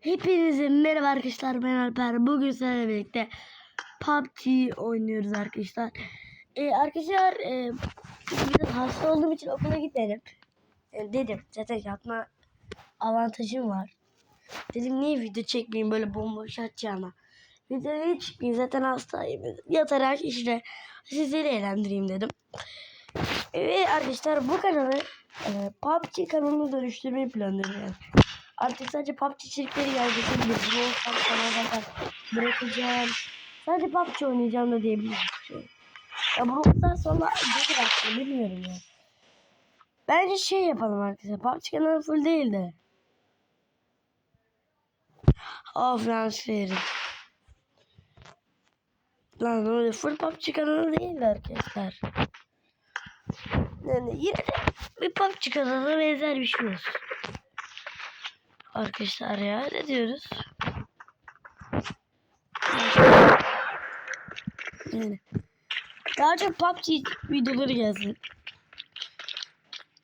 Hepinize merhaba arkadaşlar ben Alper. Bugün sizlerle birlikte PUBG oynuyoruz arkadaşlar. Ee, arkadaşlar e, biraz hasta olduğum için okula gitmedim. E, dedim zaten yatma avantajım var. Dedim niye video çekmeyeyim böyle bomboş atacağıma. Videoya hiç çıkmayayım zaten hastayım. Yatarak işte sizleri eğlendireyim dedim. Ve arkadaşlar bu kanalı e, PUBG kanalına dönüştürmeyi planlıyorum. Yani. Artık sadece PUBG içerikleri gelecek. Bir Brawl kanalda bırakacağım. Sadece PUBG oynayacağım da diyebilirim. Ya Brawl valla gelir aslında bilmiyorum ya. Bence şey yapalım arkadaşlar. PUBG kanalı full değil de. Of lan şehrim. Lan öyle full PUBG kanalı değil de arkadaşlar. Yani yine de bir PUBG kanalına benzer bir şey olsun. Arkadaşlar ya ne diyoruz? Yani daha çok PUBG videoları gelsin.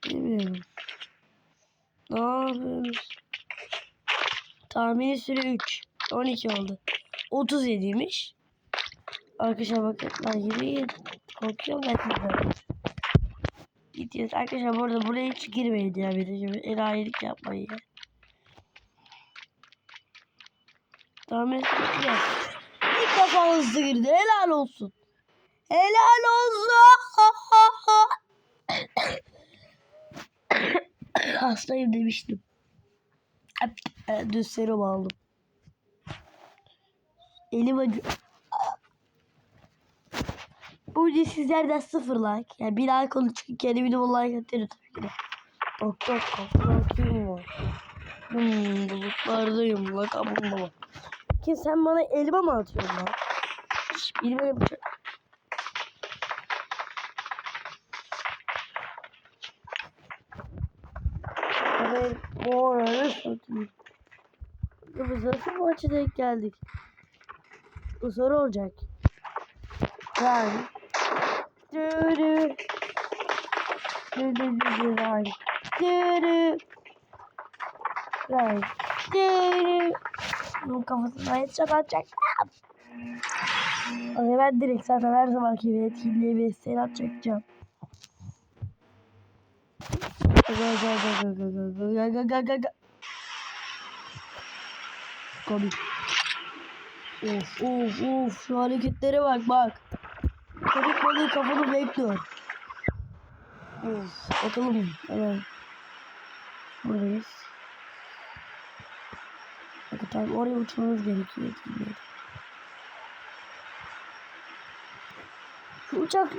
Bilmiyorum. Ne yapıyoruz? Tahmini süre 3. 12 oldu. 37'ymiş. Arkadaşlar bakın lan yürüyün. Korkuyorum ben sizden. Gidiyoruz. Arkadaşlar bu arada buraya hiç girmeyin ya. Bir de şimdi enayilik yapmayın ya. Tahmin etmiştim ya. İlk defa hızlı girdi. Helal olsun. Helal olsun. Hastayım demiştim. Düz serum aldım. Elim acı. Bu video sizlerden sıfır like. Yani bir like olur çünkü kendi videoma like atarım tabii ki. Doktor korkuyorum var. Hmm, bulutlardayım. Lakabımda bak. Ki sen bana elma mı atıyorsun lan? Hiç bilmiyorum. Evet, bu arada satayım. Biz nasıl maçı denk geldik? Bu soru olacak. Yani. Dürü. Dürü dürü ray. Dürü. Ray. Dürü. Bunun kafasına headshot atacaktım. Ama ben direkt zaten her zamanki gibi etkinliğe bir sen atacaktım. Komik. Of of of şu hareketlere bak bak. Komik balığı kafanı bekliyor. Of bakalım hemen. Buradayız. Tabi oraya uçmamız gerekiyor. Şu uçak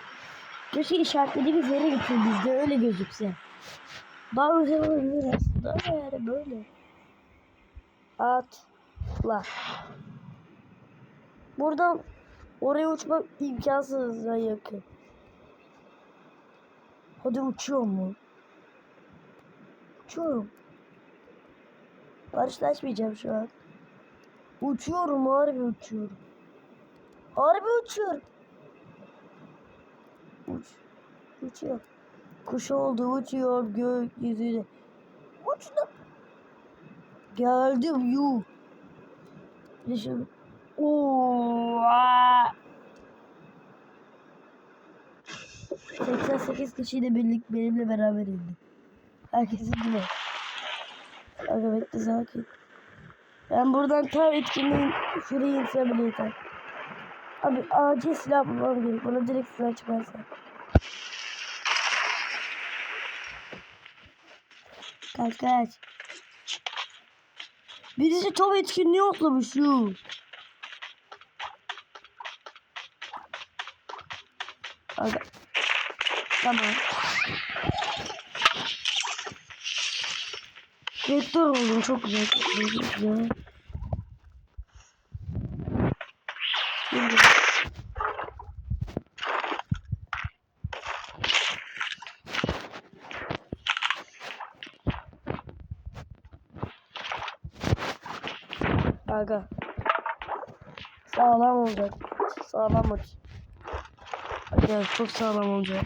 keşke işaretlediğimiz yere gitsin bizde öyle gözükse. Daha güzel olabilir aslında ama yani böyle. Atla. Buradan oraya uçmak imkansız ya yakın. Hadi uçuyor mu? Uçuyorum. Karşılaşmayacağım şu an. Uçuyorum harbi uçuyorum. Harbi uçuyorum. Uç. Uçuyor. Kuş oldu uçuyor gökyüzüne. Uçtum. Geldim yu. Şöyle. Oo, aa. 88 kişiyle birlik benimle beraber indi. Herkesin gibi. Bekle sakin. Ben buradan tam etkinliğin şuraya insem yeter. Abi acil silah bulmam gerek. Bana direkt silah çıkarsa. Kaç kaç. Birisi top etkinliği otlamış şu. Aga. Tamam. Vektör oldum çok güzel. Çok güzel. Aga. Sağlam olacak. Sağlam maç. Aga çok sağlam olacak.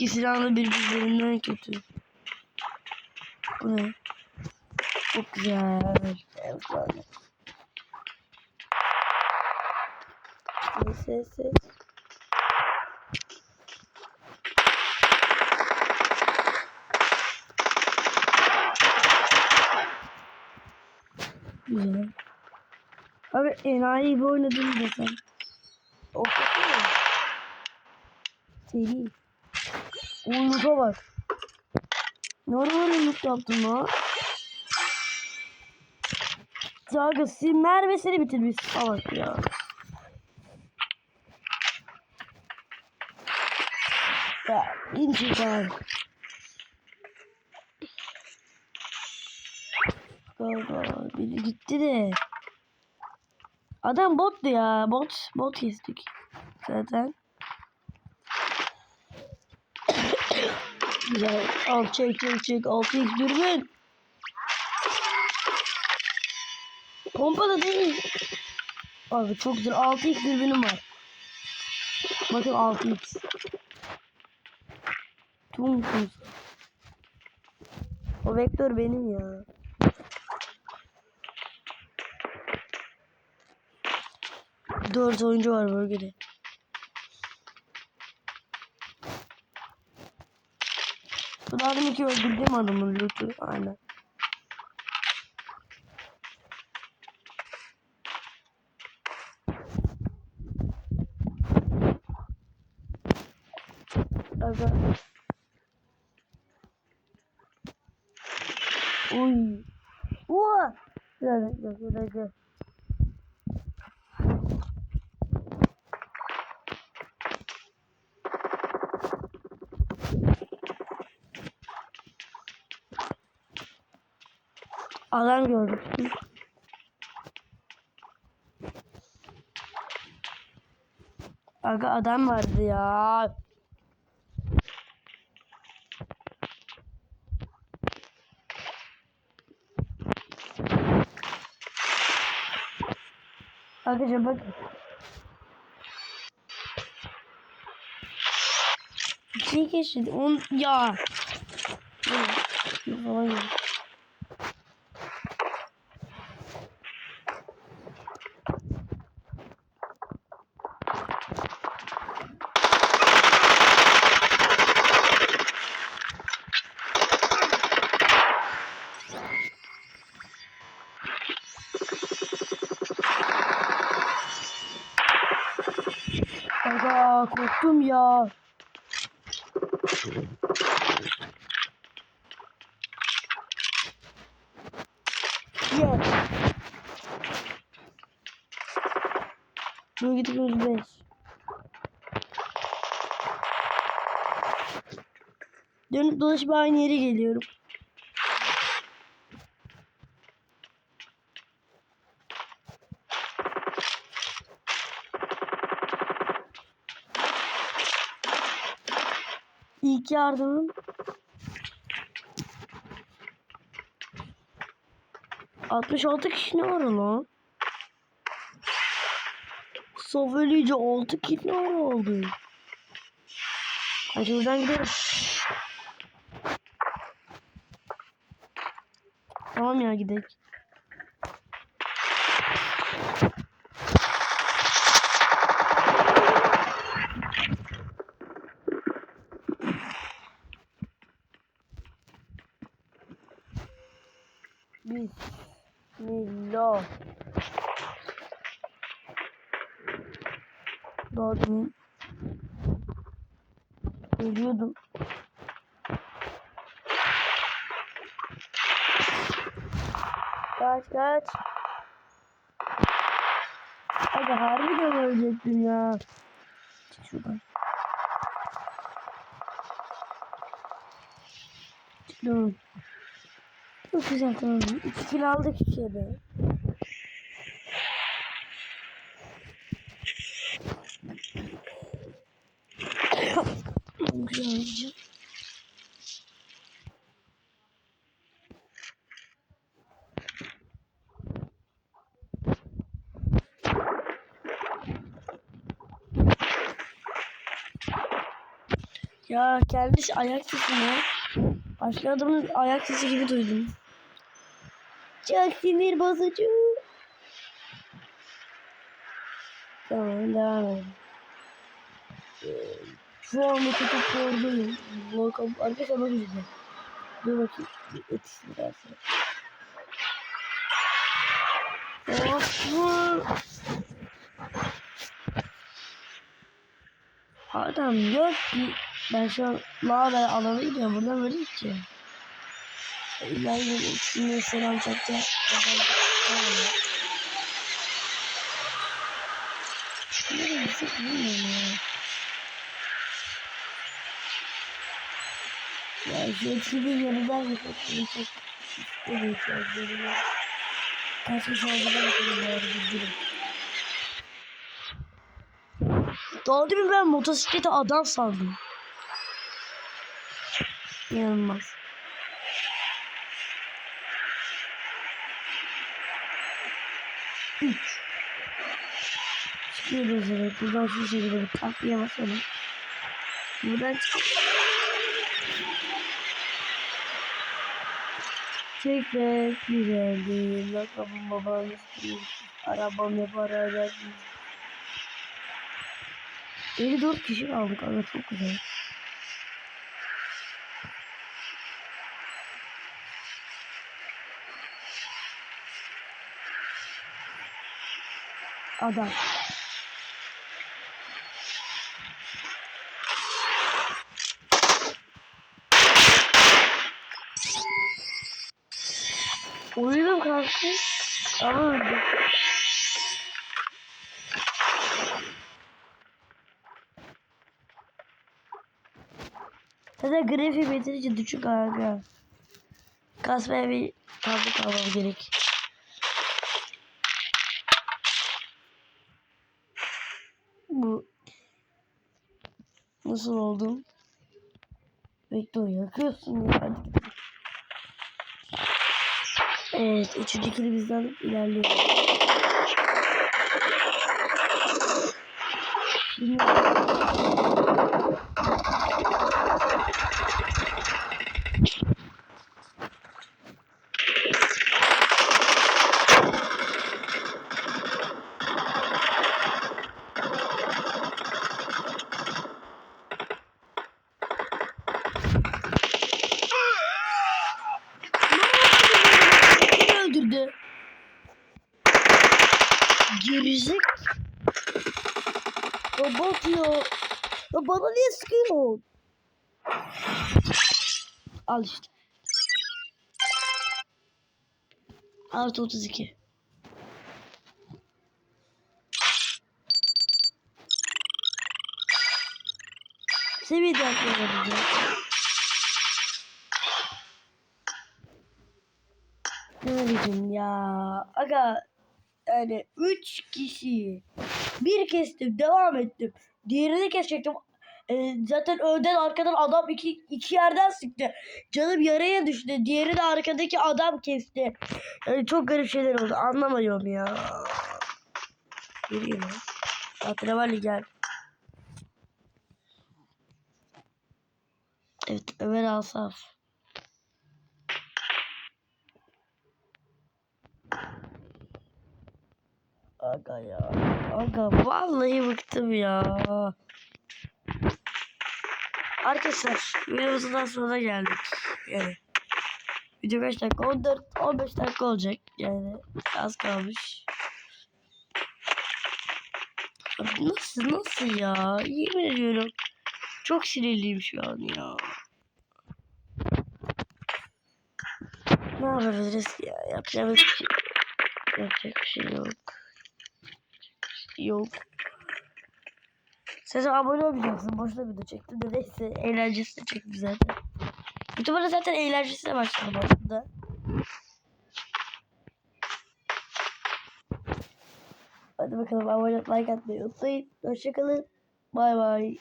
İki silah da birbirlerinden kötü. Bu ne? Çok güzel. Ses ses. Güzel. Abi enayi gibi oynadın desem. Mı? Seri. Oyunuza bak. Normal yumruk yaptım ha. Zaga sizin Merve'sini bitirmiş salak ya. Ya intikam. Galiba biri gitti de. Adam bottu ya. Bot. Bot kestik. Zaten. Güzel. Al çek çek çek. 6x dürbün. Pompa da değil. Abi çok güzel. 6x dürbünüm var. Bakın 6x. Tum tum. O vektör benim ya. Dört oyuncu var bölgede. Bu da adam iki öldürdüğüm adamın lootu. Aynen. Aga. Uy. Bir dakika, bir dakika. Adam gördüm. Aga adam vardı ya. Arkadaşlar bak. Bir şey geçti. On ya. Falan Aga korktum ya. Yes. Dur gidip 105. Dönüp dolaşıp aynı yere geliyorum. İlk yardımım. Altmış altı kişi ne var lan? Sofelice altı kişi ne var oldu? Hadi buradan gidelim. Tamam ya gidelim. Ölüyordum. Kaç kaç. Hadi harbiden ölecektim ya. Çık şuradan. Çıktım. Çok güzel tamam. İki kilo aldık iki Ya gelmiş ayak sesine. Başka adamın ayak sesi gibi duydum. Çok sinir bozucu. Tamam devam edelim. Şu anda tutup oradayım. Volkan arkadaşlar bak izle. Dur bakayım. bir Yetişsin biraz sonra. Of. Adam yok ki. Ben şu an mağara alana gidiyorum. Buradan böyle gideceğim. İleride ikisine selam çakacağım. Nereye gitsek bilmiyorum ya. Ya şu etkili yanından yapıp çok benim. Kaç kişi olduğuna bildirim. Daha demin ben motosiklete adam sandım. İnanılmaz. Üç. Çıkıyoruz evet. Buradan şu şekilde bir takviye basalım. Buradan çık. Be güzeldi. Lakabım babanız değil. Arabam yapar hala 54 kişi kaldık aga çok güzel. Adam. Ama öldü. Zaten grafiği bitirince düşük kanka. Kasmaya bir tablet almam gerek. Bu nasıl oldum? Bekle yakıyorsun ya. Hadi. Evet, üçüncü kili bizden ilerliyor. Şimdi Kim öldürdü? Gerizek. Robot ya. Ya bana niye sıkıyorsun? Al işte. Artı 32. Seviyede atlayalım. Ne diyeceğim ya? Aga yani 3 kişi bir kestim devam ettim. Diğerini kesecektim. Ee, zaten önden arkadan adam iki, iki yerden sıktı. Canım yaraya düştü. Diğeri de arkadaki adam kesti. Yani çok garip şeyler oldu. Anlamıyorum ya. Geliyor. Atravali gel. Evet Ömer Asaf. Aga ya. Aga vallahi bıktım ya. Arkadaşlar videomuzun daha sonuna geldik. Yani video kaç dakika? 14 15 dakika olacak. Yani az kalmış. Abi Nasıl nasıl ya? Yemin ediyorum. Çok sinirliyim şu an ya. Ne yapabiliriz ya? Yapacağımız bir şey. Yapacak bir şey yok. Yok. Sen abone olmayacaksın. Boşuna video çektim de neyse. Eğlencesine çektim zaten. YouTube'da zaten eğlencesine başladım aslında. Hadi bakalım abone like atmayı unutmayın. Hoşçakalın. Bay bay.